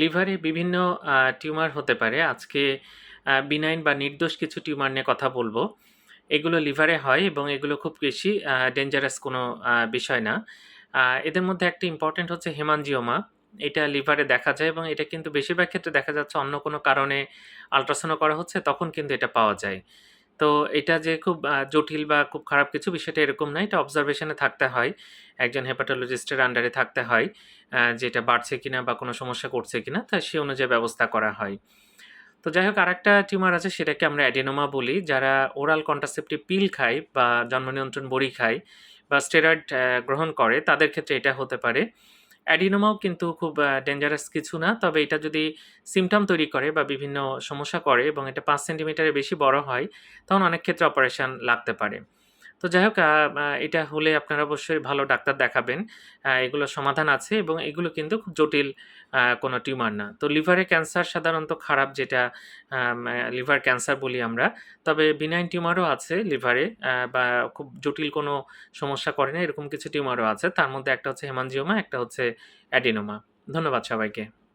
লিভারে বিভিন্ন টিউমার হতে পারে। আজকে বিনাইন বা নির্দোষ কিছু টিউমার নিয়ে কথা বলব। এগুলো লিভারে হয় এবং এগুলো খুব বেশি ডেঞ্জারাস কোনো বিষয় না। এদের মধ্যে একটা ইম্পর্টেন্ট হচ্ছে হেমানজিওমা। এটা লিভারে দেখা যায় এবং এটা কিন্তু বেশিরভাগ ক্ষেত্রে দেখা যাচ্ছে অন্য কোনো কারণে আলট্রাসাউন্ড করা হচ্ছে, তখন কিন্তু এটা পাওয়া যায়। তো এটা যে খুব জটিল বা খুব খারাপ কিছু বিষয়টা এরকম না। এটা অবজারভেশনে থাকতে হয়। একজন হেপাটোলজিস্টের আন্ডারে থাকতে হয় যেটা বাড়ছে কিনা বা কোনো সমস্যা করছে কিনা, তা সে অনুযায়ী ব্যবস্থা করা হয়। তো যাই হোক, আরেকটা টিউমার আছে, সেটাকে আমরা অ্যাডিনোমা বলি, যারা ওরাল কন্ট্রাসেপটিভ পিল খায় বা জন্ম নিয়ন্ত্রণ বড়ি খায় বা স্টেরয়েড গ্রহণ করে, তাদের ক্ষেত্রে এটা হতে পারে। অ্যাডিনোমাও কিন্তু খুব ডেঞ্জারাস কিছু না। তবে এটা যদি সিমটম তৈরি করে বা বিভিন্ন সমস্যা করে এবং এটা পাঁচ সেন্টিমিটারের বেশি বড় হয়, তখন অনেক ক্ষেত্রে অপারেশন লাগতে পারে। তো যাই হোক এটা হলে আপনারা অবশ্যই ভালো ডাক্তার দেখাবেন। আহ, এগুলোর সমাধান আছে এবং এগুলো কিন্তু খুব জটিল কোনো টিউমার না। তো লিভারে ক্যান্সার সাধারণত খারাপ যেটা লিভার ক্যান্সার বলি আমরা। তবে বিনাইন টিউমারও আছে লিভারে বা খুব জটিল কোনো সমস্যা করে না এরকম কিছু টিউমারও আছে। তার মধ্যে একটা হচ্ছে হেমানজিওমা একটা হচ্ছে অ্যাডিনোমা। ধন্যবাদ সবাইকে।